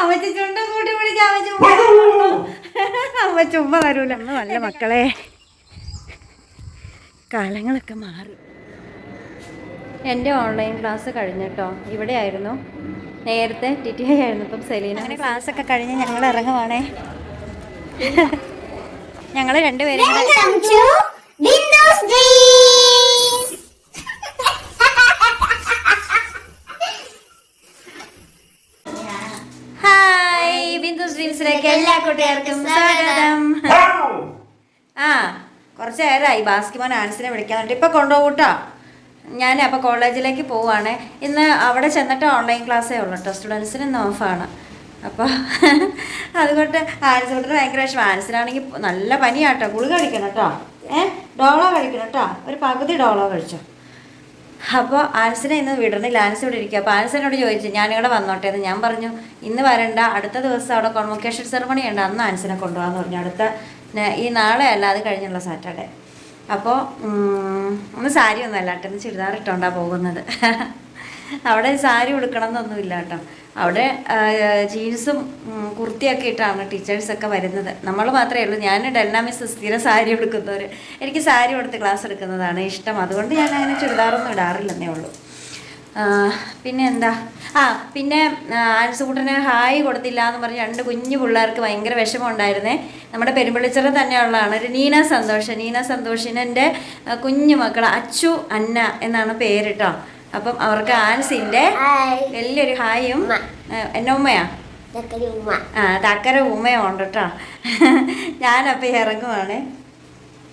അമ്മച്ച ചുണ്ട കൂട്ടി പിടിച്ച് അമ്മ ചുമ്മാ വരൂല അമ്മ ചുമ്മാ തരൂല അമ്മ നല്ല മക്കളെ. കാലങ്ങളൊക്കെ മാറി. എന്റെ ഓൺലൈൻ ക്ലാസ് കഴിഞ്ഞിട്ടോ ഇവിടെ ആയിരുന്നു നേരത്തെ ടി ടി ഐ ആയിരുന്നു ഇപ്പം സെലീന. അങ്ങനെ ക്ലാസ് ഒക്കെ കഴിഞ്ഞ് ഞങ്ങൾ ഇറങ്ങുവാണേ. ഞങ്ങൾ രണ്ടുപേരും ബിന്ദു ഡ്രീംസിലേക്ക് എല്ലാ കുട്ടികൾക്കും സ്വാഗതം. ആ കുറച്ച് നേരമായി ബാസ്കിമോൻ ആൻസിനെ വിളിക്കാൻ വേണ്ടി ഇപ്പം കൊണ്ടുപോകൂട്ടാ. ഞാൻ അപ്പോൾ കോളേജിലേക്ക് പോവുകയാണ് ഇന്ന് അവിടെ ചെന്നിട്ട് ഓൺലൈൻ ക്ലാസ്സേ ഉള്ളൂ കേട്ടോ സ്റ്റുഡൻസിന് ഇന്ന് ഓഫാണ്. അപ്പോൾ അതുകൊണ്ട് ആൻസോട്ടിന് ഭയങ്കര വിഷമം. ആൻസിനാണെങ്കിൽ നല്ല പനിയാട്ടോ ഗുളിക കഴിക്കണം കേട്ടോ ഏഹ് ഡോളോ കഴിക്കണം കേട്ടോ ഒരു പകുതി ഡോളോ കഴിച്ചോ? അപ്പോൾ ആൻസിനെ ഇന്ന് വിടണില്ല ആൻസ് ഇവിടെ ഇരിക്കുക. അപ്പോൾ ആൻസിനോട് ചോദിച്ചു ഞാനിവിടെ വന്നോട്ടെ? എന്ന് ഞാൻ പറഞ്ഞു ഇന്ന് വരണ്ട. അടുത്ത ദിവസം അവിടെ കോൺവൊക്കേഷൻ സെറമണി ഉണ്ട്. അന്ന് ആൻസിനെ കൊണ്ടുപോകാന്ന് പറഞ്ഞു. അടുത്ത ഈ നാളെ അല്ല അത് കഴിഞ്ഞുള്ള സാറ്റർഡേ. അപ്പോൾ ഒന്ന് സാരി ഒന്നും അല്ല കേട്ടോ ചുരിദാർ ഇട്ടോണ്ടാ പോകുന്നത്. അവിടെ സാരി ഉടുക്കണം എന്നൊന്നുമില്ല കേട്ടോ. അവിടെ ജീൻസും കുർത്തിയൊക്കെ ഇട്ടാണ് ടീച്ചേഴ്സൊക്കെ വരുന്നത്. നമ്മൾ മാത്രമേ ഉള്ളൂ. ഞാൻ ഡെൽന മിസ് സ്ഥിരം സാരി എടുക്കുന്നവർ എനിക്ക് സാരി കൊടുത്ത് ക്ലാസ് എടുക്കുന്നതാണ് ഇഷ്ടം. അതുകൊണ്ട് ഞാൻ അങ്ങനെ ചുരിദാറൊന്നും ഇടാറില്ലെന്നേ ഉള്ളൂ. പിന്നെ എന്താ ആ പിന്നെ ആൻസുകൂട്ടന് ഹായ് കൊടുത്തില്ല എന്ന് പറഞ്ഞ് രണ്ട് കുഞ്ഞു പിള്ളേർക്ക് ഭയങ്കര വിഷമം ഉണ്ടായിരുന്നേ നമ്മുടെ പെരുമ്പളിച്ചറ തന്നെയുള്ളതാണ്. ഒരു നീന സന്തോഷ്. നീന സന്തോഷിനെ കുഞ്ഞു മക്കൾ അച്ചു അന്ന എന്നാണ് പേരിട്ടോ അപ്പം അവർക്ക് ആൻസിന്റെ. വലിയൊരു ഹായും. എന്നെ ഉമ്മയാ? ആ തക്കര ഉമ്മയുണ്ട് കേട്ടോ ഞാനപ്പം ഇറങ്ങുവാണ്.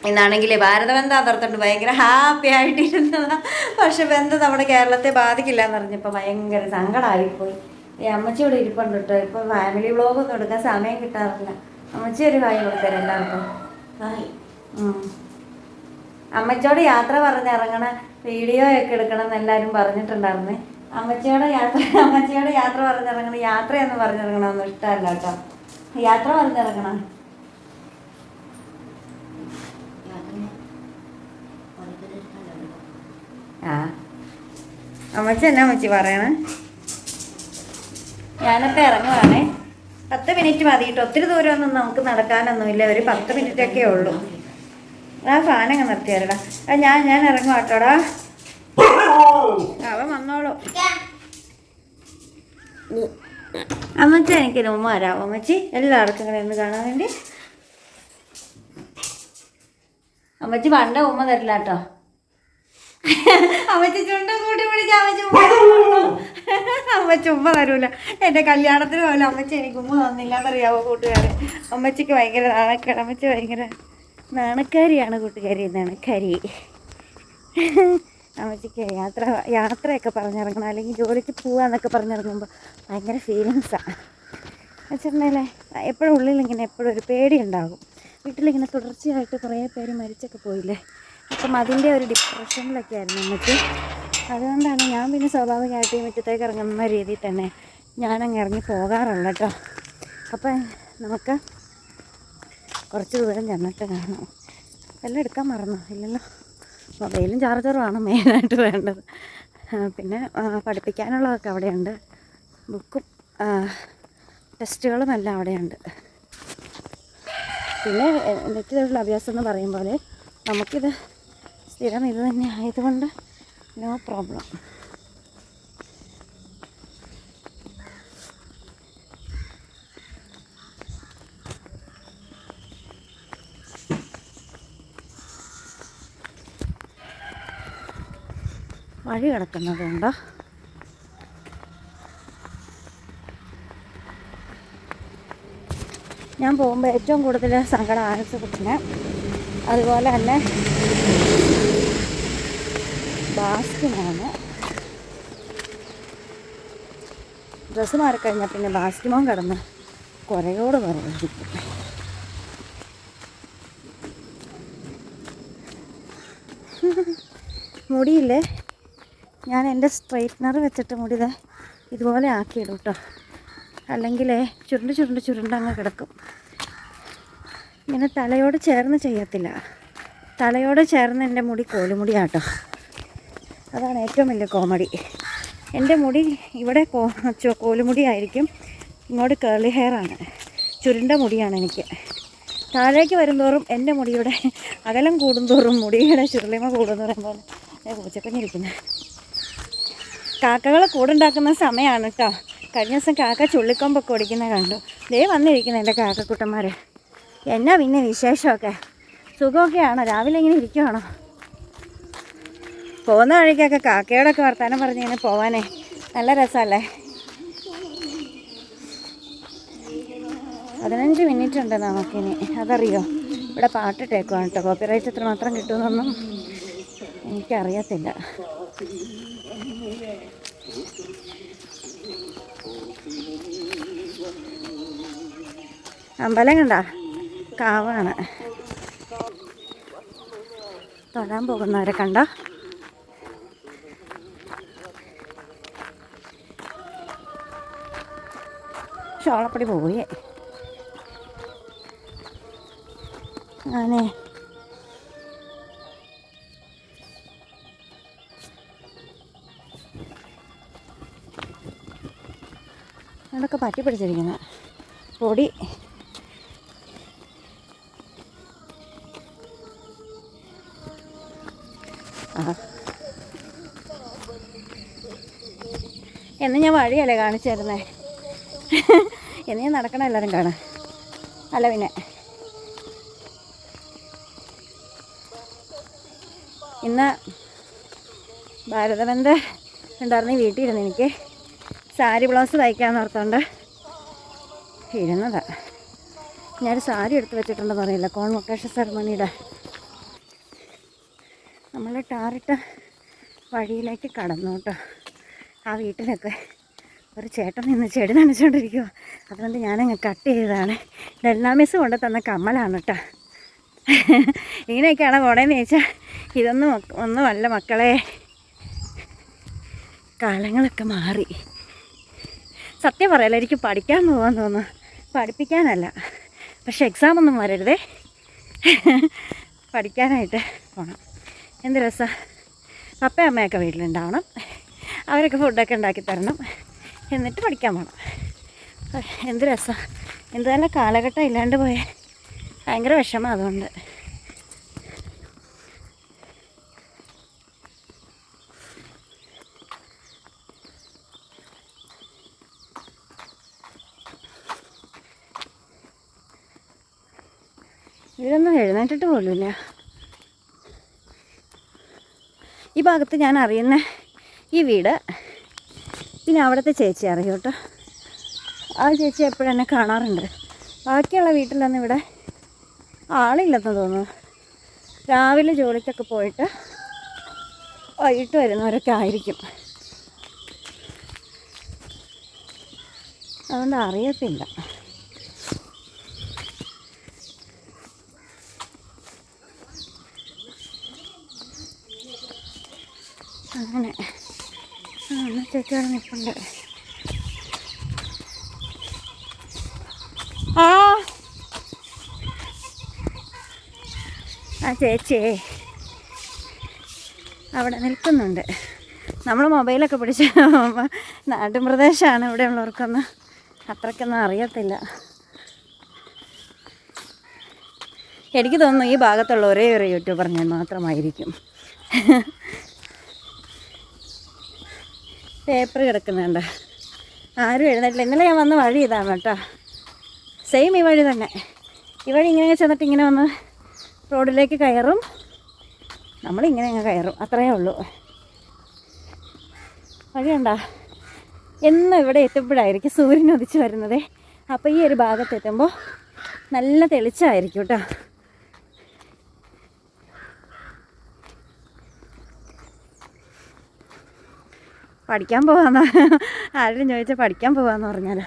ഇന്നാണെങ്കിൽ ഭാരതബന്ധം അതർത്തുണ്ട് ഭയങ്കര ഹാപ്പി ആയിട്ടിരുന്നതാ. പക്ഷെ ബന്ധം നമ്മുടെ കേരളത്തെ ബാധിക്കില്ല എന്ന് പറഞ്ഞപ്പോൾ ഭയങ്കര സങ്കടമായിപ്പോയി ഈ അമ്മച്ചി ഇവിടെ ഇരിപ്പുണ്ട് കേട്ടോ ഇപ്പോൾ ഫാമിലി വ്ളോഗൊന്നും എടുക്കാൻ സമയം കിട്ടാറില്ല. അമ്മച്ചി ഒരു ഹായ് കൊടുത്തരാം എല്ലാവർക്കും. അമ്മച്ചിയോട് യാത്ര പറഞ്ഞിറങ്ങണ വീഡിയോ ഒക്കെ എടുക്കണം എന്ന് എല്ലാവരും പറഞ്ഞിട്ടുണ്ടായിരുന്നേ. അമ്മച്ചിയുടെ യാത്ര അമ്മച്ചിയുടെ യാത്ര പറഞ്ഞിറങ്ങണം യാത്രയൊന്നും പറഞ്ഞിറങ്ങണമെന്ന് ഇഷ്ടമല്ല കേട്ടോ. യാത്ര പറഞ്ഞിറങ്ങണം ആ. അമ്മച്ചി എന്നാ അമ്മച്ചി പറയണേ? ഞാനപ്പോൾ ഇറങ്ങുവാണേ. പത്ത് മിനിറ്റ് മതി കേട്ടോ. ഒത്തിരി ദൂരമൊന്നും നമുക്ക് നടക്കാനൊന്നുമില്ല. ഒരു പത്ത് മിനിറ്റൊക്കെ ഉള്ളൂ. ആ ഫാനങ്ങ് നിർത്തിയാലടാ. ഞാൻ ഞാൻ ഇറങ്ങും കേട്ടോടാ അവൻ വന്നോളൂ. അമ്മച്ചി എനിക്ക് ഉമ്മ വരാം അമ്മച്ചി എല്ലാവർക്കും ഇങ്ങനെ ഒന്ന് കാണാൻ വേണ്ടി. അമ്മച്ചി പണ്ട ഉമ്മ തരില്ല കേട്ടോ അമ്മച്ചി ചുണ്ട കൂട്ടി പിടിച്ച അമ്മച്ചി. അമ്മച്ചി ഉമ്മ തരൂല. എന്റെ കല്യാണത്തിന് പോലും അമ്മച്ചി എനിക്ക് ഉമ്മ തന്നില്ലാന്നറിയാവോ കൂട്ടുകാരെ? അമ്മച്ചിക്ക് ഭയങ്കര നാണക്കേട്. അമ്മച്ചി ഭയങ്കര നാണക്കാരിയാണ് കൂട്ടുകാരി നാണക്കാരി. അമ്മച്ചിക്ക് യാത്ര യാത്രയൊക്കെ പറഞ്ഞിറങ്ങണം. അല്ലെങ്കിൽ ജോലിക്ക് പോവാന്നൊക്കെ പറഞ്ഞിറങ്ങുമ്പോൾ ഭയങ്കര ഫീലിങ്സാണ് വെച്ചിട്ടുണ്ടെങ്കിലേ എപ്പോഴും ഉള്ളിൽ ഇങ്ങനെ എപ്പോഴും ഒരു പേടി ഉണ്ടാകും വീട്ടിലിങ്ങനെ തുടർച്ചയായിട്ട് കുറേ പേര് മരിച്ചൊക്കെ പോയില്ലേ? അപ്പം അതിന്റെ ഒരു ഡിപ്രഷനിലൊക്കെ ആയിരുന്നു നമുക്ക് അതുകൊണ്ടാണ് ഞാൻ പിന്നെ സ്വാഭാവികമായിട്ട് ഈ മുറ്റത്തേക്ക് ഇറങ്ങുന്ന രീതിയിൽ തന്നെ ഞാനങ്ങ് ഇറങ്ങി പോകാറുള്ളൂ കേട്ടോ അപ്പം നമുക്ക് കുറച്ച് ദൂരം ചെന്നിട്ട് കാണാം. എല്ലാം എടുക്കാൻ മറന്നു? ഇല്ലല്ലോ. മൊബൈലും ചാർജറുമാണ് മെയിനായിട്ട് വേണ്ടത്. പിന്നെ പഠിപ്പിക്കാനുള്ളതൊക്കെ അവിടെയുണ്ട്. ബുക്കും ടെസ്റ്റുകളും എല്ലാം അവിടെയുണ്ട്. പിന്നെ എ- നിത്യതയുള്ള അഭ്യാസം എന്ന് പറയുമ്പോൾ നമുക്കിത് സ്ഥിരം ഇത് തന്നെ ആയതുകൊണ്ട് നോ പ്രോബ്ലം. വഴി കിടക്കുന്നതുകൊണ്ട് ഞാൻ പോകുമ്പോൾ ഏറ്റവും കൂടുതൽ സങ്കടം ആനസത്തിന് അതുപോലെ തന്നെ ബാസ്കിനാണ് ഡ്രസ്സ് മാറിക്കഴിഞ്ഞാൽ പിന്നെ ബാസ്കിമോൻ കിടന്ന് കുറയോട് കുറയായിരിക്കും മുടിയില്ലേ? ഞാൻ എന്റെ സ്ട്രെയിറ്റ്നർ വെച്ചിട്ട് മുടി ഇതുപോലെ ആക്കിയിടും കേട്ടോ അല്ലെങ്കിൽ ചുരുണ്ട് ചുരുണ്ട് ചുരുണ്ട് അങ്ങ് കിടക്കും. ഇങ്ങനെ തലയോട് ചേർന്ന് ചെയ്യത്തില്ല. തലയോട് ചേർന്ന് എന്റെ മുടി കോലുമുടിയാട്ടോ. അതാണ് ഏറ്റവും വലിയ കോമഡി. എന്റെ മുടി ഇവിടെ കോ കോലുമുടി ആയിരിക്കും ഇങ്ങോട്ട് കേളി ഹെയറാണ് ചുരുണ്ട മുടിയാണ് എനിക്ക്. താഴേക്ക് വരുന്തോറും എന്റെ മുടിയുടെ അകലം കൂടുന്തോറും മുടിയുടെ ചുരുളിമ കൂടുന്നു പറയുമ്പോൾ പൂച്ചക്കഞ്ഞിരിക്കുന്നത് കാക്കകൾ കൂടുണ്ടാക്കുന്ന സമയമാണ് കേട്ടോ കഴിഞ്ഞ ദിവസം കാക്ക ചുള്ളിക്കൊമ്പൊക്കെ ഓടിക്കുന്ന കണ്ടു. ദേ വന്നിരിക്കുന്നു എന്റെ കാക്കക്കുട്ടന്മാർ എന്നാ പിന്നെ വിശേഷമൊക്കെ? സുഖമൊക്കെയാണോ? രാവിലെ ഇങ്ങനെ ഇരിക്കുവാണോ? പോകുന്ന വഴിക്കൊക്കെ കാക്കയോടൊക്കെ വർത്താനം പറഞ്ഞിങ്ങനെ പോവാനേ. നല്ല രസമല്ലേ? പതിനഞ്ച് മിനിറ്റ് ഉണ്ട് നമുക്കിനി. അതറിയോ? ഇവിടെ പാട്ടിട്ടേക്കുവാണ് കേട്ടോ കോപ്പിറൈറ്റ് എത്ര മാത്രം കിട്ടുമെന്നൊന്നും എനിക്കറിയത്തില്ല. അമ്പലം കണ്ട? കാവാണ്. തൊഴാൻ പോകുന്നവരെ കണ്ട? ചോളപ്പടി പോയി. ആനെ അതൊക്കെ പറ്റി പിടിച്ചിരിക്കുന്നത് പൊടി. എന്ന് ഞാൻ വഴിയല്ലേ കാണിച്ചു തരുന്നേ എന്ന് ഞാൻ നടക്കണം എല്ലാവരും കാണാൻ അല്ല പിന്നെ. ഇന്ന് ഭാരതബന്ധ ഉണ്ടായിരുന്നു വീട്ടിൽ ഇരുന്ന് എനിക്ക് സാരി ബ്ലൗസ് തയ്ക്കാമെന്ന് ഓർത്തോണ്ട് ഇരുന്നതാണ് ഞാനൊരു സാരി എടുത്ത് വെച്ചിട്ടുണ്ടെന്ന് അറിയില്ല കോൺവൊക്കേഷൻ സെറമണിയുടെ ടാറിട്ട വഴിയിലേക്ക് കടന്നു കേട്ടോ. ആ വീട്ടിലൊക്കെ ഒരു ചേട്ടൻ നിന്ന് ചെടി നനച്ചുകൊണ്ടിരിക്കുക അതുകൊണ്ട് ഞാനങ്ങ് കട്ട് ചെയ്തതാണ്. ഡെല്ലാമിസ് കൊണ്ട് തന്ന കമ്മലാണ് കേട്ടോ. ഇങ്ങനെയൊക്കെയാണ് പോണേന്ന് ചോദിച്ചാൽ ഇതൊന്നും ഒന്നുമല്ല മക്കളെ. കാലങ്ങളൊക്കെ മാറി. സത്യം പറയല്ല എനിക്ക് പഠിക്കാൻ പോകാൻ തോന്നുന്നു. പഠിപ്പിക്കാനല്ല. പക്ഷെ എക്സാം ഒന്നും വരരുതേ. പഠിക്കാനായിട്ട് പോകണം എന്ത് രസമാണ് പപ്പയും അമ്മയൊക്കെ വീട്ടിലുണ്ടാവണം. അവരൊക്കെ ഫുഡൊക്കെ ഉണ്ടാക്കി തരണം. എന്നിട്ട് പഠിക്കാൻ പോകണം എന്ത് രസമാണ് എന്ത് തന്നെ കാലഘട്ടം ഇല്ലാണ്ട് പോയേ. ഭയങ്കര വിഷമം അതുകൊണ്ട്. ഇവരൊന്നും എഴുന്നേറ്റിട്ട് പോലുമില്ല. ഈ ഭാഗത്ത് ഞാൻ അറിയുന്ന ഈ വീട് പിന്നെ അവിടുത്തെ ചേച്ചി അറിയും കേട്ടോ ആ ചേച്ചി എപ്പോഴും എന്നെ കാണാറുണ്ട്. ബാക്കിയുള്ള വീട്ടിലൊന്നും ഇവിടെ ആളില്ലെന്ന് തോന്നുന്നു. രാവിലെ ജോലിക്കൊക്കെ പോയിട്ട് വൈകിട്ട് വരുന്നവരൊക്കെ ആയിരിക്കും. അതുകൊണ്ട് അറിയത്തില്ല അങ്ങനെ അവിടെ നിൽപ്പുണ്ട് ആ ആ അവിടെ നിൽക്കുന്നുണ്ട്. നമ്മൾ മൊബൈലൊക്കെ പിടിച്ച് നാട്ടിൻ പ്രദേശമാണ് ഇവിടെ ഉള്ളവർക്കൊന്നും അത്രയ്ക്കൊന്നും അറിയത്തില്ല. എനിക്ക് തോന്നുന്നു ഈ ഭാഗത്തുള്ള ഒരേ ഒരു യൂട്യൂബർ ഞാൻ മാത്രമായിരിക്കും. പേപ്പർ കിടക്കുന്നുണ്ട്. ആരും എഴുന്നേറ്റില്ല. ഇന്നലെ ഞാൻ വന്ന വഴി ഇതാണ് കേട്ടോ. സെയിം ഈ വഴി തന്നെ. ഈ വഴി ഇങ്ങനെ ചെന്നിട്ട് ഇങ്ങനെ വന്ന് റോഡിലേക്ക് കയറും. നമ്മളിങ്ങനെ അങ്ങ് കയറും. അത്രയേ ഉള്ളൂ. വഴിയുണ്ടോ? എന്നും ഇവിടെ എത്തുമ്പോഴായിരിക്കും സൂര്യൻ ഉദിച്ച് വരുന്നത്. അപ്പോൾ ഈ ഒരു ഭാഗത്തെത്തുമ്പോൾ നല്ല തെളിച്ചമായിരിക്കും കേട്ടോ. പഠിക്കാൻ പോവാന്ന്. ആരെങ്കിലും ചോദിച്ചാൽ പഠിക്കാൻ പോവാന്ന് പറഞ്ഞാൽ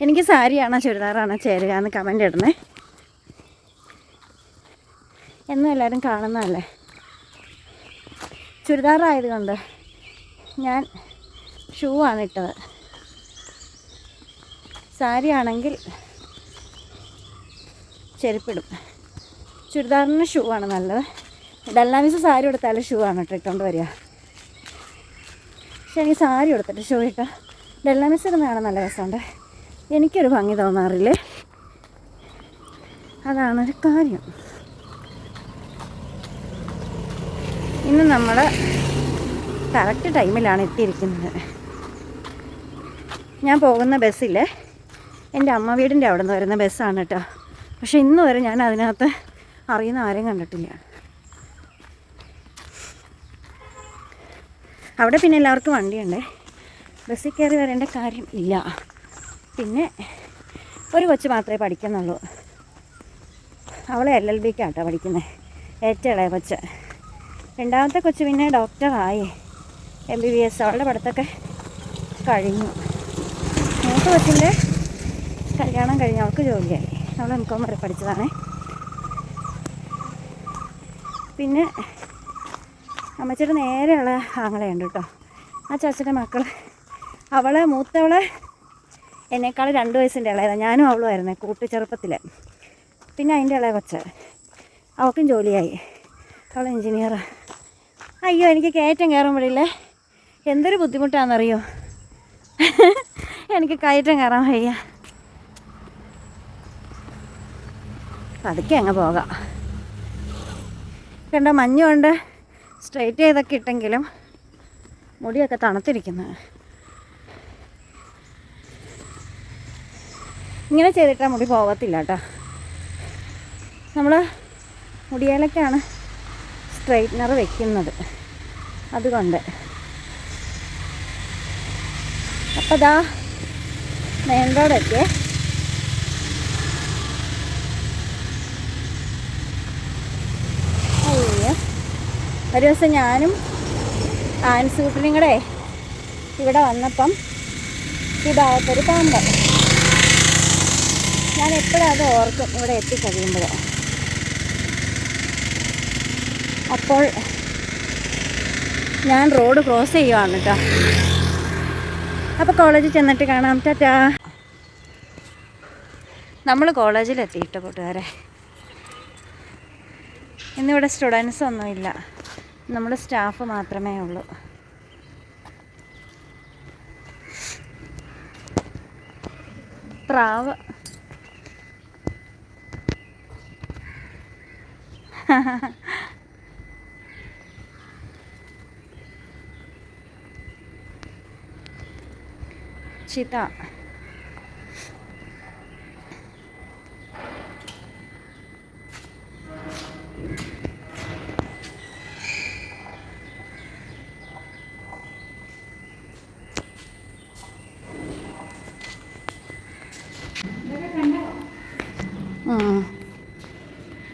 എനിക്ക് സാരിയാണോ ചുരിദാറാണോ ചേരുക എന്ന് കമന്റ് ഇടണേ. എന്നും എല്ലാവരും കാണുന്നതല്ലേ? ചുരിദാറായതുകൊണ്ട് ഞാൻ ഷൂ ആണ് ഇട്ടത്. സാരി ആണെങ്കിൽ ചെരുപ്പിടും. ചുരിദാറിന് ഷൂ ആണ് നല്ലത്. ഡല്ലാമിസ് സാരി എടുത്താൽ ഷൂ ആണ് കേട്ടോ ഇട്ടുകൊണ്ട് വരിക. പക്ഷെ എനിക്ക് സാരി എടുത്തിട്ട് ഷൂ ഇട്ടാൽ ഡല്ലാമിസ് ഇടുന്നതാണ് നല്ല രസമുണ്ട്. എനിക്കൊരു ഭംഗി തോന്നാറില്ലേ? അതാണൊരു കാര്യം. ഇന്ന് നമ്മൾ കറക്റ്റ് ടൈമിലാണ് എത്തിയിരിക്കുന്നത്. ഞാൻ പോകുന്ന ബസ്സില്ലേ എന്റെ അമ്മ വീടിന്റെ അവിടെ നിന്ന് വരുന്ന ബസ്സാണ് കേട്ടോ. പക്ഷെ ഇന്ന് വരെ ഞാൻ അതിനകത്ത് അറിയുന്ന ആരെയും കണ്ടിട്ടില്ല. അവിടെ പിന്നെ എല്ലാവർക്കും വണ്ടിയുണ്ട്. ബസ്സിൽ കയറി വരേണ്ട കാര്യം ഇല്ല. പിന്നെ ഒരു കൊച്ച് മാത്രമേ പഠിക്കുന്നുള്ളൂ. അവൾ എൽ എൽ ബിക്കാട്ടോ പഠിക്കുന്നത് ഏറ്റവും ഇളയ കൊച്ച്. രണ്ടാമത്തെ കൊച്ച് പിന്നെ ഡോക്ടറായി. എം ബി ബി എസ് അവളുടെ പഠിത്തമൊക്കെ കഴിഞ്ഞു. മൂത്ത കൊച്ചിന്റെ കല്യാണം കഴിഞ്ഞ് അവൾക്ക് ജോലിയായി. അവൾ എം കോം വരെ പഠിച്ചതാണ്. പിന്നെ അമ്മച്ചിയുടെ നേരെയുള്ള ആങ്ങളയുണ്ട് കേട്ടോ. ആ ചാച്ചന്റെ മക്കൾ അവളെ മൂത്തവളെ എന്നേക്കാൾ രണ്ട് വയസ്സിന്റെ ഇളയതാണ് ഞാനും അവളും കൂട്ടി ചെറുപ്പത്തിൽ പിന്നെ അതിന്റെ ഇളയ കൊച്ച്. അവൾക്കും ജോലിയായി. അവൾ എൻജിനീയറാണ് അയ്യോ എനിക്ക് കയറ്റം കയറുമ്പോഴില്ലേ എന്തൊരു ബുദ്ധിമുട്ടാണെന്നറിയോ എനിക്ക് കയറ്റം കയറാൻ വയ്യ. പതുക്കെ അങ്ങ് പോകാം. കണ്ടോ മഞ്ഞുകൊണ്ട് സ്ട്രൈറ്റ് ചെയ്തൊക്കെ ഇട്ടെങ്കിലും മുടിയൊക്കെ തണുത്തിരിക്കുന്നു. ഇങ്ങനെ ചെയ്തിട്ടാൽ മുടി പോകത്തില്ല കേട്ടോ. നമ്മൾ മുടിയേലൊക്കെയാണ് സ്ട്രൈറ്റ്നർ വെക്കുന്നത് അതുകൊണ്ട്. അപ്പോൾ മെയിൻ റോഡൊക്കെ അയ്യോ ഒരു ദിവസം ഞാനും ആൻസൂട്ടിനും കൂടെ ഇവിടെ വന്നപ്പം ഈ ഭാഗത്തൊരു പാമ്പ്. ഞാൻ എപ്പോഴും അത് ഓർക്കും ഇവിടെ എത്തിക്കഴിയുമ്പോൾ അപ്പോൾ ഞാൻ റോഡ് ക്രോസ് ചെയ്യുവാണ് കേട്ടോ. അപ്പോൾ കോളേജിൽ ചെന്നിട്ട് കാണാം. ടാറ്റാ. നമ്മൾ കോളേജിലെത്തിയിട്ട് കൂട്ടുകാരെ? ഇന്നിവിടെ സ്റ്റുഡൻസ് ഒന്നുമില്ല. നമ്മൾ സ്റ്റാഫ് മാത്രമേ ഉള്ളൂ. പ്രാവ്. ചിത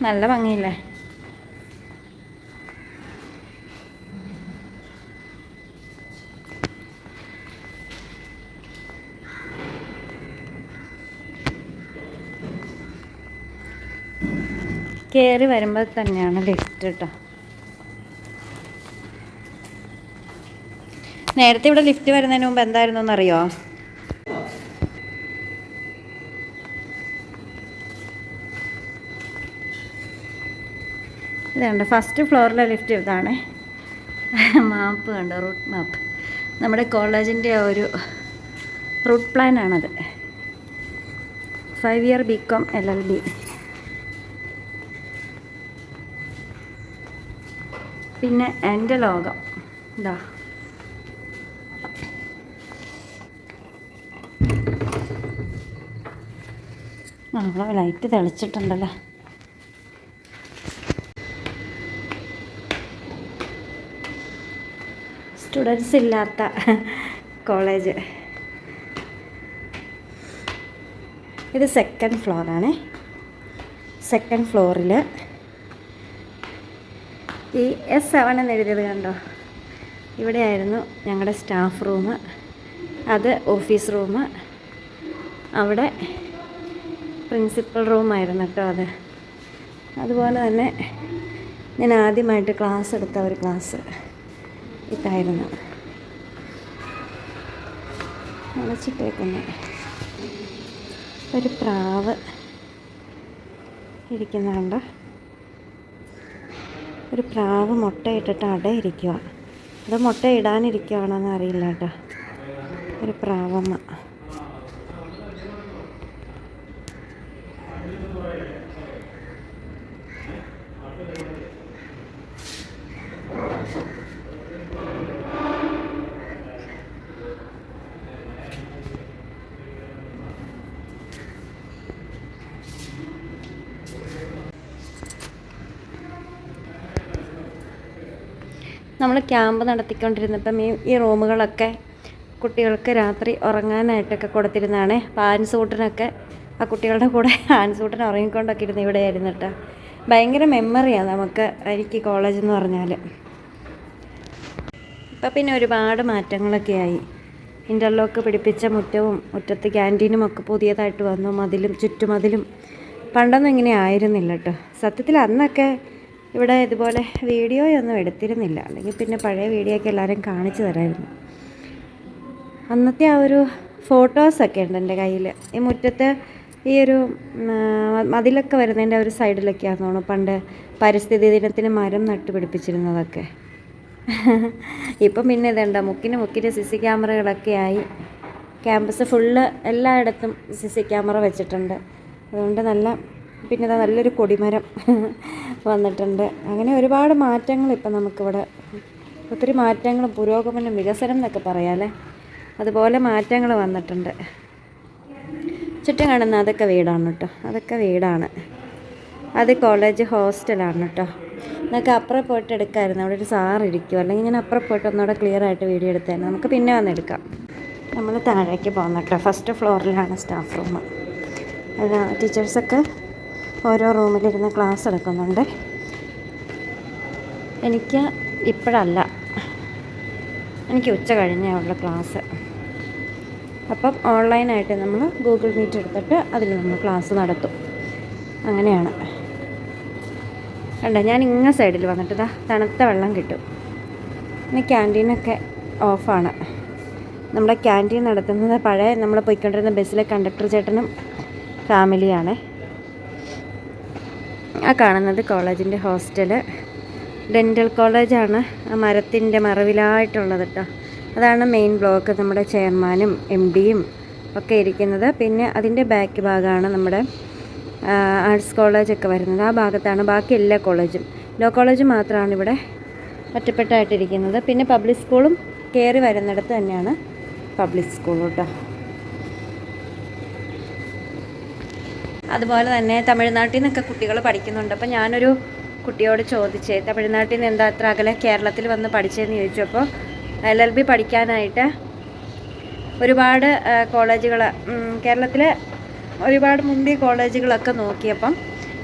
നല്ല ഭംഗിയില്ലേ? കയറി വരുമ്പോൾ തന്നെയാണ് ലിഫ്റ്റ് കേട്ടോ നേരത്തെ ഇവിടെ ലിഫ്റ്റ് വരുന്നതിന് മുമ്പ് എന്തായിരുന്നു എന്നറിയോ ഇതുണ്ട്. ഫസ്റ്റ് ഫ്ലോറിലെ ലിഫ്റ്റ് ഇതാണ്. മാപ്പ് കണ്ടോ? റൂട്ട് മാപ്പ് നമ്മുടെ കോളേജിന്റെ ഒരു route പ്ലാനാണത് five year B com L L B പിന്നെ എന്റെ ലോകം. ഇതാ. നമ്മൾ ലൈറ്റ് തെളിച്ചിട്ടുണ്ടല്ലോ. സ്റ്റുഡൻസ് ഇല്ലാത്ത കോളേജ്. ഇത് സെക്കൻഡ് ഫ്ലോറാണ് സെക്കൻഡ് ഫ്ലോറിൽ ഈ എസ് സെവൻ എന്ന് എഴുതിയത് കണ്ടോ? ഇവിടെയായിരുന്നു ഞങ്ങളുടെ സ്റ്റാഫ് റൂം അത് ഓഫീസ് റൂം അവിടെ പ്രിൻസിപ്പൽ റൂമായിരുന്നു കേട്ടോ അത്. അതുപോലെ തന്നെ ഞാൻ ആദ്യമായിട്ട് ക്ലാസ് എടുത്ത ഒരു ക്ലാസ് ഇതായിരുന്നു. അടച്ചിട്ടേക്കുന്ന ഒരു പ്രാവ് ഇരിക്കുന്നുണ്ട്. ഒരു പ്രാവ് മുട്ടയിട്ടിട്ട് അടയിരിക്കുക അത് മുട്ട ഇടാനിരിക്കുകയാണോ അറിയില്ല കേട്ടോ. ഒരു പ്രാവമ്മ. ക്യാമ്പ് നടത്തിക്കൊണ്ടിരുന്നപ്പം ഈ ഈ റൂമുകളൊക്കെ കുട്ടികൾക്ക് രാത്രി ഉറങ്ങാനായിട്ടൊക്കെ കൊടുത്തിരുന്നതാണ്. അപ്പോൾ ആ കുട്ടികളുടെ കൂടെ ആൻസൂട്ടൻ ഉറങ്ങിക്കൊണ്ടൊക്കെ ഇരുന്ന് ഇവിടെ ആയിരുന്നു കേട്ടോ. ഭയങ്കര മെമ്മറിയാണ് നമുക്ക് എനിക്ക് കോളേജ് എന്ന് പറഞ്ഞാൽ ഇപ്പം പിന്നെ ഒരുപാട് മാറ്റങ്ങളൊക്കെ ആയി. ഇന്റർലോക്ക് പിടിപ്പിച്ച മുറ്റവും മുറ്റത്ത് ക്യാന്റീനും ഒക്കെ പുതിയതായിട്ട് വന്നു. മതിലും ചുറ്റുമതിലും പണ്ടൊന്നും ഇങ്ങനെ ആയിരുന്നില്ല കേട്ടോ. സത്യത്തിൽ അന്നൊക്കെ ഇവിടെ ഇതുപോലെ വീഡിയോയൊന്നും എടുത്തിരുന്നില്ല. അല്ലെങ്കിൽ പിന്നെ പഴയ വീഡിയോ ഒക്കെ എല്ലാവരും കാണിച്ചു തരായിരുന്നു. അന്നത്തെ ആ ഒരു ഫോട്ടോസൊക്കെ ഉണ്ട് എന്റെ കയ്യിൽ. ഈ മുറ്റത്ത് ഈ ഒരു മതിലൊക്കെ വരുന്നതിന്റെ ഒരു സൈഡിലൊക്കെയാണെന്ന് തോന്നുന്നു. പണ്ട് പരിസ്ഥിതി ദിനത്തിന് മരം നട്ടു പിടിപ്പിച്ചിരുന്നതൊക്കെ. ഇപ്പം പിന്നെ ഇതുണ്ട്? മുക്കിന് മുക്കിന് സി സി ക്യാമറകളൊക്കെ ആയി. ക്യാമ്പസ് ഫുള്ള് എല്ലായിടത്തും സി സി ക്യാമറ വെച്ചിട്ടുണ്ട്. അതുകൊണ്ട് നല്ല പിന്നെ നല്ലൊരു കൊടിമരം. വന്നിട്ടുണ്ട്. അങ്ങനെ ഒരുപാട് മാറ്റങ്ങൾ ഇപ്പം നമുക്കിവിടെ ഒത്തിരി മാറ്റങ്ങൾ പുരോഗമനം വികസനം എന്നൊക്കെ പറയാമല്ലേ അതുപോലെ മാറ്റങ്ങൾ വന്നിട്ടുണ്ട്. ചുറ്റും കാണുന്ന അതൊക്കെ വീടാണ് കേട്ടോ. അതൊക്കെ വീടാണ്. അത് കോളേജ് ഹോസ്റ്റലാണ് കേട്ടോ. എന്നൊക്കെ അപ്പുറം പോയിട്ട് എടുക്കാമായിരുന്നു അവിടെ ഒരു സാർ ഇരിക്കും അല്ലെങ്കിൽ ഞാൻ അപ്പുറം പോയിട്ട് ഒന്നുകൂടെ ക്ലിയർ ആയിട്ട് വീഡിയോ എടുത്തായിരുന്നു. നമുക്ക് പിന്നെ വന്നെടുക്കാം നമ്മൾ താഴേക്ക് പോകുന്ന കേട്ടോ ഫസ്റ്റ് ഫ്ലോറിലാണ് സ്റ്റാഫ് റൂം അല്ല ടീച്ചേഴ്സൊക്കെ ഓരോ റൂമിലിരുന്ന് ക്ലാസ് എടുക്കുന്നുണ്ട്. എനിക്ക് ഇപ്പോഴല്ല. എനിക്ക് ഉച്ച കഴിഞ്ഞേ ഉള്ള ക്ലാസ്. അപ്പം ഓൺലൈനായിട്ട് നമ്മൾ ഗൂഗിൾ മീറ്റ് എടുത്തിട്ട് അതിൽ നമ്മൾ ക്ലാസ് നടത്തും. അങ്ങനെയാണ്. കണ്ട ഞാൻ ഇങ്ങ സൈഡിൽ വന്നിട്ട് തണുത്ത വെള്ളം കിട്ടും. ഇനി ക്യാന്റീനൊക്കെ ഓഫാണ്. നമ്മുടെ ക്യാന്റീൻ നടത്തുന്നത് പഴയ നമ്മൾ പോയിക്കൊണ്ടിരുന്ന ബസ്സിലെ കണ്ടക്ടർ ചേട്ടനും ഫാമിലിയാണ്. ആ കാണുന്നത് കോളേജിന്റെ ഹോസ്റ്റൽ. ഡെന്റൽ കോളേജാണ്. ആ മരത്തിന്റെ മറവിലായിട്ടുള്ളത് കേട്ടോ അതാണ് മെയിൻ ബ്ലോക്ക് നമ്മുടെ ചെയർമാനും എം ഡിയും ഒക്കെ ഇരിക്കുന്നത്. പിന്നെ അതിന്റെ ബാക്ക് ഭാഗമാണ് നമ്മുടെ ആർട്സ് കോളേജൊക്കെ വരുന്നത്. ആ ഭാഗത്താണ് ബാക്കി എല്ലാ കോളേജും. ലോ കോളേജ് മാത്രമാണ് ഇവിടെ ഒറ്റപ്പെട്ടായിട്ടിരിക്കുന്നത്. പിന്നെ പബ്ലിക് സ്കൂളും കയറി വരുന്നിടത്ത് തന്നെയാണ് പബ്ലിക് സ്കൂൾ കേട്ടോ അതുപോലെ തന്നെ തമിഴ്നാട്ടിൽ നിന്നൊക്കെ കുട്ടികൾ പഠിക്കുന്നുണ്ട്. അപ്പോൾ ഞാനൊരു കുട്ടിയോട് ചോദിച്ചേ തമിഴ്നാട്ടിൽ നിന്ന് എന്താ അത്ര അകലെ കേരളത്തിൽ വന്ന് പഠിച്ചതെന്ന് ചോദിച്ചപ്പോൾ എൽ എൽ ബി പഠിക്കാനായിട്ട് ഒരുപാട് കോളേജുകൾ കേരളത്തിൽ ഒരുപാട് മുന്തിയ കോളേജുകളൊക്കെ നോക്കിയപ്പം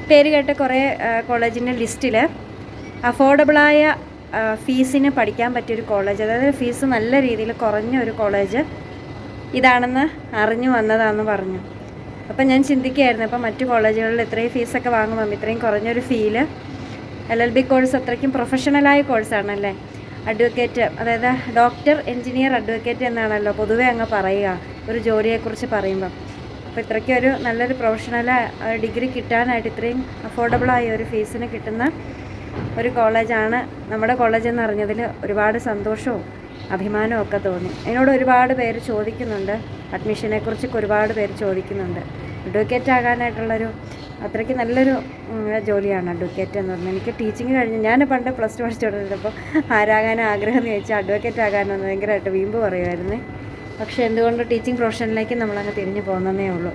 പേര് കേട്ട കുറേ കോളേജിന്റെ ലിസ്റ്റിൽ അഫോർഡബിളായ ഫീസിന് പഠിക്കാൻ പറ്റിയൊരു കോളേജ് അതായത് ഫീസ് നല്ല രീതിയിൽ കുറഞ്ഞ ഒരു കോളേജ് ഇതാണെന്ന് അറിഞ്ഞു വന്നതാണെന്ന് പറഞ്ഞു. അപ്പം ഞാൻ ചിന്തിക്കുകയായിരുന്നു അപ്പം മറ്റു കോളേജുകളിൽ ഇത്രയും ഫീസൊക്കെ വാങ്ങുമ്പം ഇത്രയും കുറഞ്ഞൊരു feel? L L B course അത്രയ്ക്കും പ്രൊഫഷണലായ കോഴ്സാണല്ലേ അഡ്വക്കേറ്റ് അതായത് ഡോക്ടർ എൻജിനീയർ അഡ്വക്കേറ്റ് എന്നാണല്ലോ പൊതുവേ അങ്ങ് പറയുക ഒരു ജോലിയെക്കുറിച്ച് പറയുമ്പം. അപ്പോൾ ഇത്രയ്ക്കും ഒരു നല്ലൊരു പ്രൊഫഷണൽ ഡിഗ്രി കിട്ടാനായിട്ട് ഇത്രയും അഫോർഡബിളായ ഒരു ഫീസിന് കിട്ടുന്ന ഒരു കോളേജാണ് നമ്മുടെ കോളേജ് എന്ന് അറിഞ്ഞതിൽ ഒരുപാട് സന്തോഷവും അഭിമാനവും ഒക്കെ തോന്നി. എന്നോട് ഒരുപാട് പേര് ചോദിക്കുന്നുണ്ട്. അഡ്മിഷനെ കുറിച്ചൊക്കെ ഒരുപാട് പേര് ചോദിക്കുന്നുണ്ട്. അഡ്വക്കേറ്റ് ആകാനായിട്ടുള്ളൊരു അത്രയ്ക്ക് നല്ലൊരു ജോലിയാണ് അഡ്വക്കേറ്റ് എന്ന് പറഞ്ഞാൽ. എനിക്ക് ടീച്ചിങ് കഴിഞ്ഞ് ഞാൻ പണ്ട് പ്ലസ് ടു പഠിച്ചുകൊണ്ടിരുന്നപ്പോൾ ആരാകാൻ ആഗ്രഹം എന്ന് ചോദിച്ചാൽ അഡ്വക്കേറ്റ് ആകാനെന്ന് ഭയങ്കരമായിട്ട് വീമ്പ് പറയുമായിരുന്നേ. പക്ഷേ എന്തുകൊണ്ട് ടീച്ചിങ് പ്രൊഫഷനിലേക്ക് നമ്മളങ്ങ് തിരിഞ്ഞു പോകുന്നതേ ഉള്ളൂ.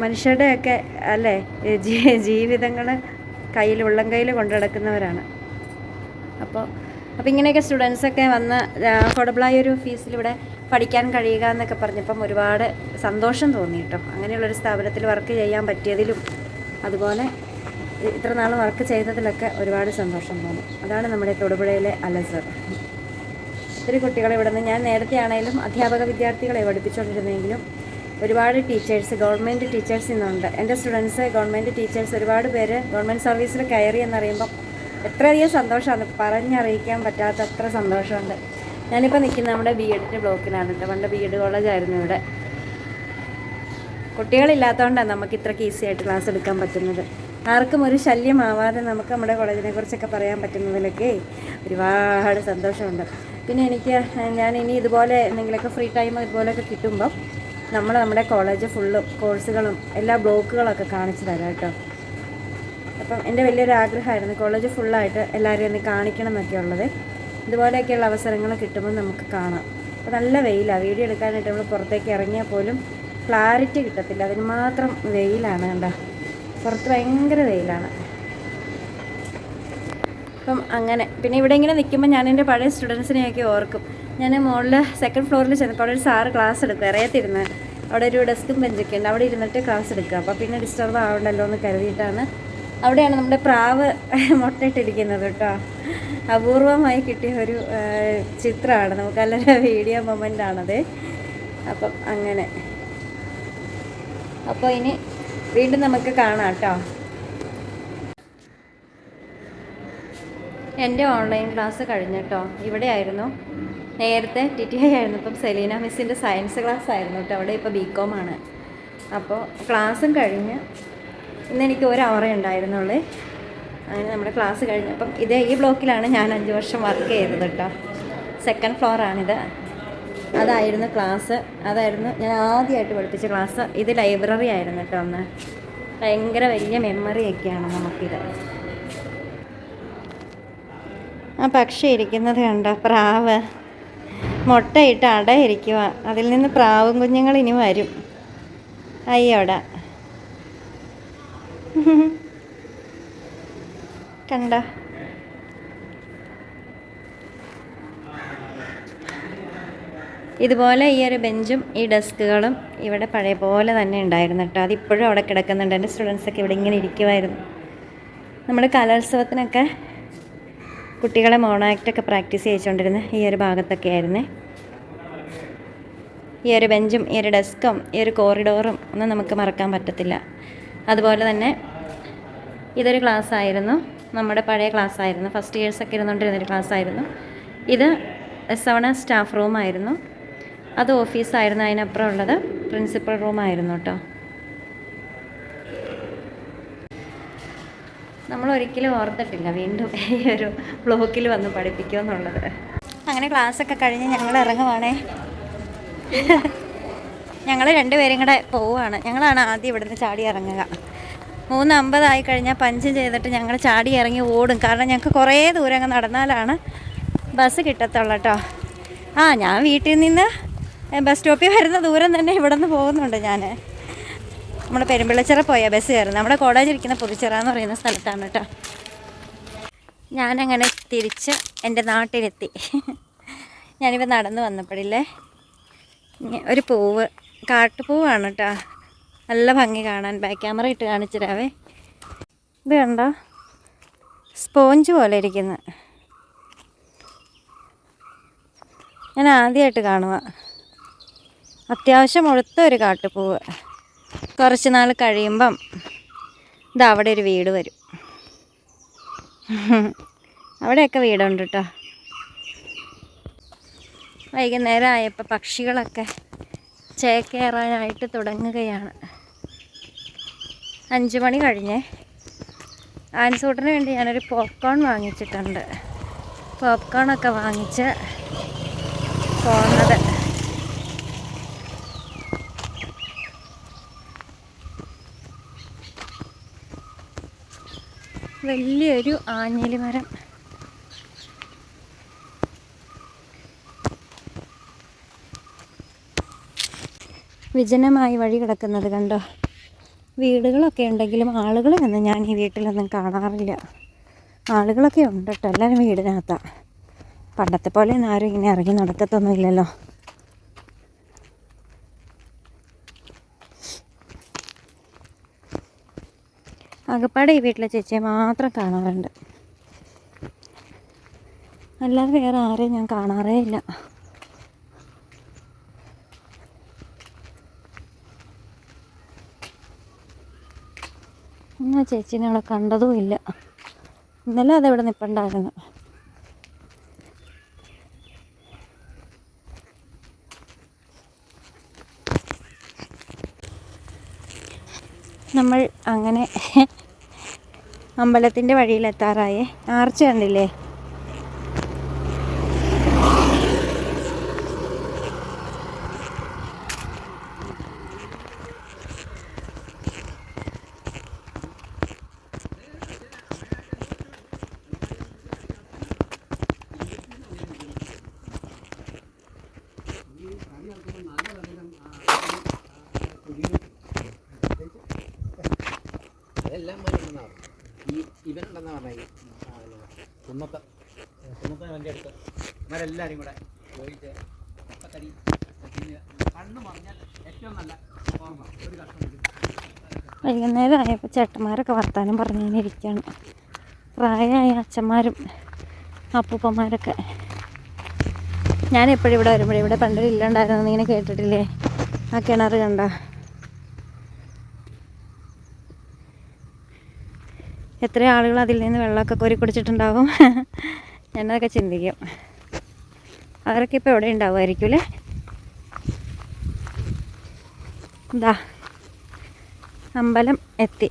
മനുഷ്യരുടെയൊക്കെ അല്ലേ ജീവിതങ്ങൾ കയ്യിൽ ഉള്ളം കയ്യിൽ കൊണ്ടു നടക്കുന്നവരാണ് അപ്പോൾ അപ്പോൾ ഇങ്ങനെയൊക്കെ സ്റ്റുഡൻസൊക്കെ വന്ന് അഫോർഡബിളായ ഒരു ഫീസിലിവിടെ പഠിക്കാൻ കഴിയുക എന്നൊക്കെ പറഞ്ഞപ്പം ഒരുപാട് സന്തോഷം തോന്നി കേട്ടോ. അങ്ങനെയുള്ളൊരു സ്ഥാപനത്തിൽ വർക്ക് ചെയ്യാൻ പറ്റിയതിലും അതുപോലെ ഇത്ര നാൾ വർക്ക് ചെയ്തതിലൊക്കെ ഒരുപാട് സന്തോഷം തോന്നി. അതാണ് നമ്മുടെ തൊടുപുഴയിലെ അലസർ. ഒത്തിരി കുട്ടികളെ ഇവിടെ നിന്ന് ഞാൻ നേരത്തെ ആണെങ്കിലും അധ്യാപക വിദ്യാർത്ഥികളെ പഠിപ്പിച്ചുകൊണ്ടിരുന്നെങ്കിലും ഒരുപാട് ടീച്ചേഴ്സ് ഗവൺമെന്റ് ടീച്ചേഴ്സ് ഇന്നുണ്ട്. എന്റെ സ്റ്റുഡൻസ് ഗവൺമെന്റ് ടീച്ചേഴ്സ് ഒരുപാട് പേര് ഗവൺമെന്റ് സർവീസിൽ കയറി എന്നറിയുമ്പം എത്രയധികം സന്തോഷമാണ്. പറഞ്ഞറിയിക്കാൻ പറ്റാത്ത അത്ര സന്തോഷമുണ്ട്. ഞാനിപ്പോൾ നിൽക്കുന്നത് നമ്മുടെ ബി എഡിന്റെ ബ്ലോക്കിലാണ് കേട്ടോ പണ്ട് ബി എഡ് കോളേജായിരുന്നു ഇവിടെ. കുട്ടികളില്ലാത്തതുകൊണ്ടാണ് നമുക്ക് ഇത്രയ്ക്ക് ഈസി ആയിട്ട് ക്ലാസ് എടുക്കാൻ പറ്റുന്നത്. ആർക്കും ഒരു ശല്യമാവാതെ നമുക്ക് നമ്മുടെ കോളേജിനെ കുറിച്ചൊക്കെ പറയാൻ പറ്റുന്നതിലൊക്കെ ഒരുപാട് സന്തോഷമുണ്ട്. പിന്നെ എനിക്ക് ഞാൻ ഇനി ഇതുപോലെ എന്തെങ്കിലുമൊക്കെ ഫ്രീ ടൈം ഇതുപോലെയൊക്കെ കിട്ടുമ്പോൾ നമ്മൾ നമ്മുടെ കോളേജ് ഫുള്ളും കോഴ്സുകളും എല്ലാ ബ്ലോക്കുകളൊക്കെ കാണിച്ചു തരാം കേട്ടോ അപ്പം എന്റെ വലിയൊരു ആഗ്രഹമായിരുന്നു കോളേജ് ഫുള്ളായിട്ട് എല്ലാവരെയും ഒന്ന് കാണിക്കണം എന്നൊക്കെ ഉള്ളത്. ഇതുപോലെയൊക്കെയുള്ള അവസരങ്ങൾ കിട്ടുമ്പോൾ നമുക്ക് കാണാം. അപ്പോൾ നല്ല വെയിലാണ് വീഡിയോ എടുക്കാനായിട്ട് നമ്മൾ പുറത്തേക്ക് ഇറങ്ങിയാൽ പോലും ക്ലാരിറ്റി കിട്ടത്തില്ല. അതിന് മാത്രം വെയിലാണ് കണ്ട. പുറത്ത് ഭയങ്കര വെയിലാണ്. അപ്പം അങ്ങനെ. പിന്നെ ഇവിടെ ഇങ്ങനെ നിൽക്കുമ്പോൾ ഞാൻ എന്റെ പഴയ സ്റ്റുഡൻസിനെയൊക്കെ ഓർക്കും. ഞാൻ മുകളിൽ സെക്കൻഡ് ഫ്ലോറിൽ ചെന്നപ്പോൾ അവിടെ ഒരു സാറ് ക്ലാസ് എടുക്കും ഇറയത്തിരുന്ന് അവിടെ ഒരു ഡെസ്കും ബെഞ്ചൊക്കെ ഉണ്ട്. അവിടെ ഇരുന്നിട്ട് ക്ലാസ് എടുക്കുക. അപ്പോൾ പിന്നെ ഡിസ്റ്റർബ് ആവണ്ടല്ലോ എന്ന് കരുതിയിട്ടാണ് അവിടെയാണ് നമ്മുടെ പ്രാവ് മുട്ടയിട്ടിരിക്കുന്നത് കേട്ടോ. അപൂർവമായി കിട്ടിയ ഒരു ചിത്രമാണ്. നമുക്ക് നല്ലൊരു വീഡിയോ മൊമെന്റ് ആണത്. അപ്പം അങ്ങനെ. അപ്പോൾ ഇനി വീണ്ടും നമുക്ക് കാണാം കേട്ടോ. എന്റെ ഓൺലൈൻ ക്ലാസ് കഴിഞ്ഞിട്ടോ ഇവിടെ ആയിരുന്നു നേരത്തെ ടി ടി ഐ ആയിരുന്നു. ഇപ്പം സെലീന മിസ്സിന്റെ സയൻസ് ക്ലാസ് ആയിരുന്നു കേട്ടോ. അവിടെ ഇപ്പോൾ ബി കോം ആണ്. അപ്പോൾ ക്ലാസ്സും കഴിഞ്ഞ് ഇന്ന് എനിക്ക് ഒരു അവറേ ഉണ്ടായിരുന്നുള്ളേ. അങ്ങനെ നമ്മുടെ ക്ലാസ് കഴിഞ്ഞപ്പം ഇതേ ഈ ബ്ലോക്കിലാണ് ഞാൻ അഞ്ച് വർഷം വർക്ക് ചെയ്തത് കേട്ടോ സെക്കൻഡ് ഫ്ലോറാണിത് അതായിരുന്നു ക്ലാസ് അതായിരുന്നു ഞാൻ ആദ്യമായിട്ട് പഠിപ്പിച്ച ക്ലാസ് ഇത് ലൈബ്രറി ആയിരുന്നു കേട്ടോ അന്ന്. ഭയങ്കര വലിയ മെമ്മറിയൊക്കെയാണ് നമുക്കിത്. ആ പക്ഷി ഇരിക്കുന്നത് കണ്ടോ? പ്രാവ്. മുട്ടയിട്ട് അടയിരിക്കുക അതിൽ നിന്ന് പ്രാവും കുഞ്ഞുങ്ങൾ ഇനി വരും. അയ്യോടാ. കണ്ട. ഇതുപോലെ ഈ ഒരു ബെഞ്ചും ഈ ഡെസ്കുകളും ഇവിടെ പഴയ പോലെ തന്നെ ഉണ്ടായിരുന്നു കേട്ടോ. അതിപ്പോഴും അവിടെ കിടക്കുന്നുണ്ട്. എന്റെ സ്റ്റുഡൻസൊക്കെ ഇവിടെ ഇങ്ങനെ ഇരിക്കുമായിരുന്നു നമ്മൾ കലോത്സവത്തിനൊക്കെ കുട്ടികളെ മോണാക്റ്റൊക്കെ പ്രാക്ടീസ് ചെയ്യിച്ചുകൊണ്ടിരുന്ന ഈ ഒരു ഭാഗത്തൊക്കെ ആയിരുന്നേ. ഈ ഒരു ബെഞ്ചും ഈ ഒരു ഡെസ്കും ഈ ഒരു കോറിഡോറും ഒന്നും നമുക്ക് മറക്കാൻ പറ്റത്തില്ല. അതുപോലെ തന്നെ ഇതൊരു ക്ലാസ് ആയിരുന്നു നമ്മുടെ പഴയ ക്ലാസ് ആയിരുന്നു ഫസ്റ്റ് ഇയേഴ്സൊക്കെ ഇരുന്നുകൊണ്ടിരുന്നൊരു ക്ലാസ് ആയിരുന്നു ഇത് സെവൻ സ്റ്റാഫ് റൂമായിരുന്നു അത് ഓഫീസായിരുന്നു അതിനപ്പുറം ഉള്ളത്. പ്രിൻസിപ്പൽ റൂമായിരുന്നു കേട്ടോ നമ്മൾ ഒരിക്കലും ഓർത്തിട്ടില്ല വീണ്ടും ഈ ഒരു ബ്ലോക്കിൽ വന്ന് പഠിപ്പിക്കുമെന്നുള്ളത്. അങ്ങനെ ക്ലാസ്സൊക്കെ കഴിഞ്ഞ് ഞങ്ങൾ ഇറങ്ങുവാണേ. ഞങ്ങൾ രണ്ടുപേരും കൂടെ പോവുകയാണ്. ഞങ്ങളാണ് ആദ്യം ഇവിടുന്ന് ചാടി ഇറങ്ങുക. മൂന്ന് അമ്പതായി കഴിഞ്ഞാൽ പഞ്ചും ചെയ്തിട്ട് ഞങ്ങൾ ചാടി ഇറങ്ങി ഓടും. കാരണം ഞങ്ങൾക്ക് കുറേ ദൂരം നടന്നാലാണ് ബസ് കിട്ടത്തുള്ളൂ കേട്ടോ ആ ഞാൻ വീട്ടിൽ നിന്ന് ബസ് സ്റ്റോപ്പിൽ വരുന്ന ദൂരം തന്നെ ഇവിടെ നിന്ന് പോകുന്നുണ്ട് ഞാൻ നമ്മൾ പെരുമ്പിള്ളച്ചിറ പോയ ബസ് കയറുന്നത്. നമ്മുടെ കോളേജ് ഇരിക്കുന്ന പുതുച്ചിറ എന്ന് പറയുന്ന സ്ഥലത്താണ് കേട്ടോ ഞാനങ്ങനെ തിരിച്ച് എന്റെ നാട്ടിലെത്തി. ഞാനിപ്പോൾ നടന്ന് വന്നപ്പോഴില്ലേ ഒരു പൂവ് കാട്ടുപൂവാണ് കേട്ടോ നല്ല ഭംഗി കാണാൻ. ബാക്ക് ക്യാമറ ഇട്ട് കാണിച്ചിരാവേ ഇത് കണ്ടോ? സ്പോഞ്ച് പോലെ ഇരിക്കുന്ന. ഞാൻ ആദ്യമായിട്ട് കാണുക അത്യാവശ്യം ഒഴുത്ത ഒരു കാട്ടുപൂവ്. കുറച്ച് നാൾ കഴിയുമ്പം ഇത് അവിടെ ഒരു വീട് വരും. അവിടെയൊക്കെ വീടുണ്ട് കേട്ടോ വൈകുന്നേരം ആയപ്പോൾ പക്ഷികളൊക്കെ ചേക്കേറാനായിട്ട് തുടങ്ങുകയാണ്. അഞ്ച് മണി കഴിഞ്ഞേ ആൻസൂട്ടിന് വേണ്ടി ഞാനൊരു പോപ്കോൺ വാങ്ങിച്ചിട്ടുണ്ട്. പോപ്കോണൊക്കെ വാങ്ങിച്ച് പോകുന്നത് വലിയൊരു ആഞ്ഞിലി മരം വിജനമായി വഴി കിടക്കുന്നത് കണ്ടോ? വീടുകളൊക്കെ ഉണ്ടെങ്കിലും ആളുകളെ ഒന്നും ഞാൻ ഈ വീട്ടിലൊന്നും കാണാറില്ല. ആളുകളൊക്കെ ഉണ്ട് കേട്ടോ എല്ലാവരും വീടിനകത്താണ് പണ്ടത്തെ പോലെ ഒന്നും ആരും ഇങ്ങനെ ഇറങ്ങി നടക്കത്തൊന്നുമില്ലല്ലോ. അകപ്പാടെ ഈ വീട്ടിലെ ചേച്ചിയെ മാത്രം കാണാറുണ്ട്. അല്ലാതെ വേറെ ആരെയും ഞാൻ കാണാറേ ഇല്ല. എന്നാ ചേച്ചീനെ അവിടെ കണ്ടതും ഇല്ല. ഇന്നലെ അതെവിടെ നിൽപ്പുണ്ടായിരുന്നു നമ്മൾ അങ്ങനെ അമ്പലത്തിന്റെ വഴിയിലെത്താറായേ. ആർച്ച കണ്ടില്ലേ അതെല്ലാം മനുണ്ടെന്നാ ഈ ഇവനുണ്ടെന്നാ പറഞ്ഞ കുന്നത്തെ കുന്നത്തെ വണ്ടി എടുത്ത് ഇവരെല്ലാരും കൂടെ പോയിട്ട് കപ്പത്തടി പിന്നെ കണ്ണ് പറഞ്ഞാൽ ഏറ്റവും നല്ല ഓർമ്മ ഒരു കഷ്ണം എടുത്ത് വൈകുന്നേരം ആയപ്പോൾ ചേട്ടന്മാരൊക്കെ വർത്താനം പറഞ്ഞിങ്ങനെ ഇരിക്കുകയാണ് പ്രായമായ അച്ഛന്മാരും അപ്പൂപ്പന്മാരൊക്കെ. ഞാൻ എപ്പോഴും ഇവിടെ വരുമ്പോഴേ ഇവിടെ പണ്ട് ഇല്ലുണ്ടായിരുന്നു ഇങ്ങനെ കേട്ടിട്ടില്ലേ? ആ കിണർ കണ്ട. എത്ര ആളുകൾ അതിൽ നിന്ന് വെള്ളമൊക്കെ കോരി കുടിച്ചിട്ടുണ്ടാവും. ഞാനതൊക്കെ ചിന്തിക്കും. അവരൊക്കെ ഇപ്പോൾ എവിടെ ഉണ്ടാവുമായിരിക്കും അല്ലേ? എന്താ അമ്പലം എത്തി.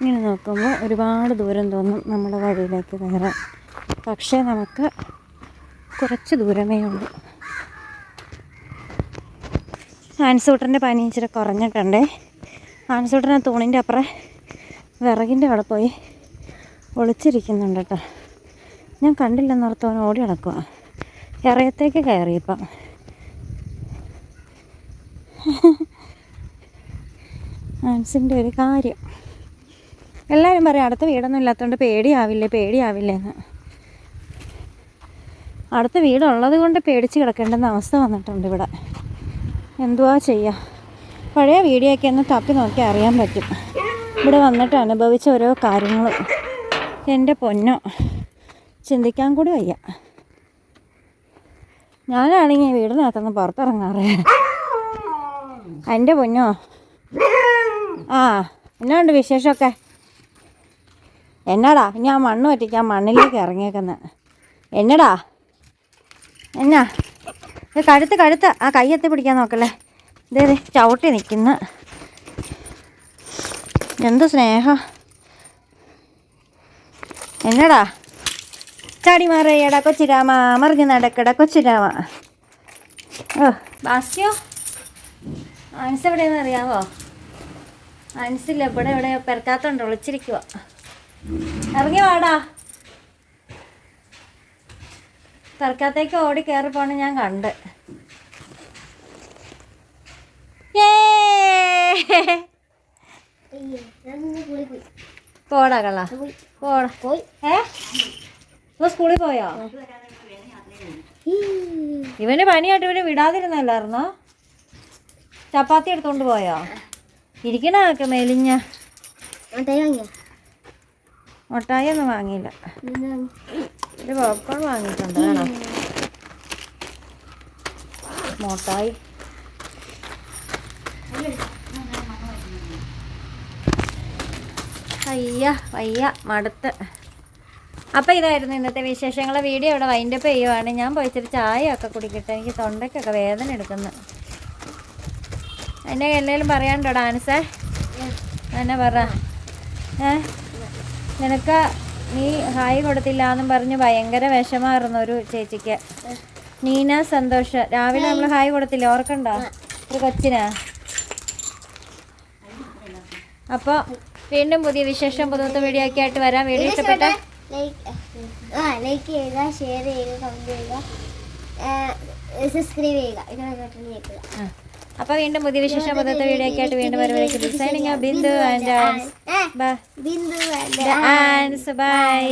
ഇങ്ങനെ നോക്കുമ്പോൾ ഒരുപാട് ദൂരം തോന്നും നമ്മുടെ വഴിയിലേക്ക് കയറാൻ. പക്ഷേ നമുക്ക് കുറച്ച് ദൂരമേ ഉള്ളൂ. ആൻസൂട്ടറിന്റെ പനി ഇച്ചിരി കുറഞ്ഞിട്ടുണ്ടേ. ആൻസൂട്ടറിന്റെ തൂണിന്റെ അപ്പുറം വിറകിന്റെ അവിടെ പോയി ഒളിച്ചിരിക്കുന്നുണ്ട് കേട്ടോ. ഞാൻ കണ്ടില്ലെന്നോർത്തോൻ ഓടി നടക്കുക ഇറയത്തേക്ക് കയറിയപ്പം ആൻസിന്റെ ഒരു കാര്യം. എല്ലാവരും പറയും അടുത്ത വീടൊന്നും ഇല്ലാത്തതുകൊണ്ട് പേടിയാവില്ലേ പേടിയാവില്ലേ എന്ന് അടുത്ത വീടുള്ളത് കൊണ്ട് പേടിച്ച് കിടക്കേണ്ടെന്ന അവസ്ഥ വന്നിട്ടുണ്ട് ഇവിടെ. എന്തുവാ ചെയ്യുക പഴയ വീഡിയോ ഒക്കെ ഒന്ന് തപ്പി നോക്കി അറിയാൻ പറ്റും. ഇവിടെ വന്നിട്ട് അനുഭവിച്ച ഓരോ കാര്യങ്ങളും. എന്റെ പൊന്നോ. ചിന്തിക്കാൻ കൂടി വയ്യ. ഞാനാണെങ്കിൽ വീടിനകത്തുനിന്ന് പുറത്തിറങ്ങാറ്. എന്റെ പൊന്നോ? ആ എന്നുണ്ട് വിശേഷമൊക്കെ? എന്നാടാ ഇനി ആ മണ്ണ് പറ്റിക്കാൻ മണ്ണിലേക്ക് ഇറങ്ങിയേക്കുന്നത് എന്നടാ? എന്നാ? ഇത് കഴുത്ത് കഴുത്ത്. ആ കയ്യെത്തി പിടിക്കാൻ നോക്കല്ലേ. ഇതേ ചവിട്ടി നിൽക്കുന്നു. എന്ത് സ്നേഹ. എന്നടാ? ചാടി മാറിയടാ കൊച്ചിരാമ മറിഞ്ഞ് നടക്കടാ കൊച്ചിരാമ ഓ. ബാസ്യോ? അനസ് എവിടെയെന്ന് അറിയാവോ? അനസില്ല ഇവിടെ ഇവിടെ പെരക്കാത്തോണ്ട് വിളിച്ചിരിക്കുക ഇറങ്ങി വാടാ. പെരക്കാത്തേക്ക് ഓടി കയറി പോണ ഞാൻ കണ്ട്. Yay! പോടാ കള. പോടാ. പോയി. ഏ? ഇപ്പൊ സ്കൂളിൽ പോയാ? ഇവന് പനിയായിട്ട് ഇവന് വിടാതിരുന്നല്ലായിരുന്നോ? ചപ്പാത്തി എടുത്തോണ്ട് പോയോ? ഇരിക്കണൊക്കെ മെലിഞ്ഞ? മുട്ടായി ഒന്നും വാങ്ങിയില്ല. ഒരു പോപ്കോൺ വാങ്ങിയിട്ടുണ്ട് വേണോ മുട്ടായി. അയ്യ വയ്യ മടുത്ത്. അപ്പോൾ ഇതായിരുന്നു ഇന്നത്തെ വിശേഷങ്ങളെ. വീഡിയോ ഇവിടെ വൈൻഡപ്പ് ചെയ്യുവാണ്. ഞാൻ പോയിച്ചിട്ട് ചായ ഒക്കെ കുടിക്കട്ടെ. എനിക്ക് തൊണ്ടയ്ക്കൊക്കെ വേദന എടുക്കുന്നു. എന്നെ എന്തെങ്കിലും പറയാനുണ്ടോ ഡാൻസേ? എന്നെ പറ. നിനക്ക് നീ ഹായ് കൊടുത്തില്ല എന്നും പറഞ്ഞ് ഭയങ്കര വിഷമായിരുന്നു ഒരു ചേച്ചിക്ക്. നീന സന്തോഷ് രാവിലെ നമ്മൾ ഹായ് കൊടുത്തില്ല? ഓർക്കണ്ടോ? ഒരു കൊച്ചിനാ. അപ്പോൾ വീണ്ടും പുതിയ വിശേഷം പുതുത്ത വീഡിയോ ഒക്കെ ആയിട്ട് വരാം. വീഡിയോ ഇഷ്ടപ്പെട്ട ലൈക്ക് ആ ലൈക്ക് ചെയ്യുക ഷെയർ ചെയ്യുക കമന്റ് ചെയ്യുക. സബ്സ്ക്രൈബ് ചെയ്യുക. ഇങ്ങനെ ബട്ടൺ ഞെക്കുക അപ്പോൾ വീണ്ടും പുതിയ വിശേഷം പദത്തെ വീഡിയോ ഒക്കെ ആയിട്ട് വീണ്ടും വരുമ്പോഴേക്കും designing Bindu and Bindu and bye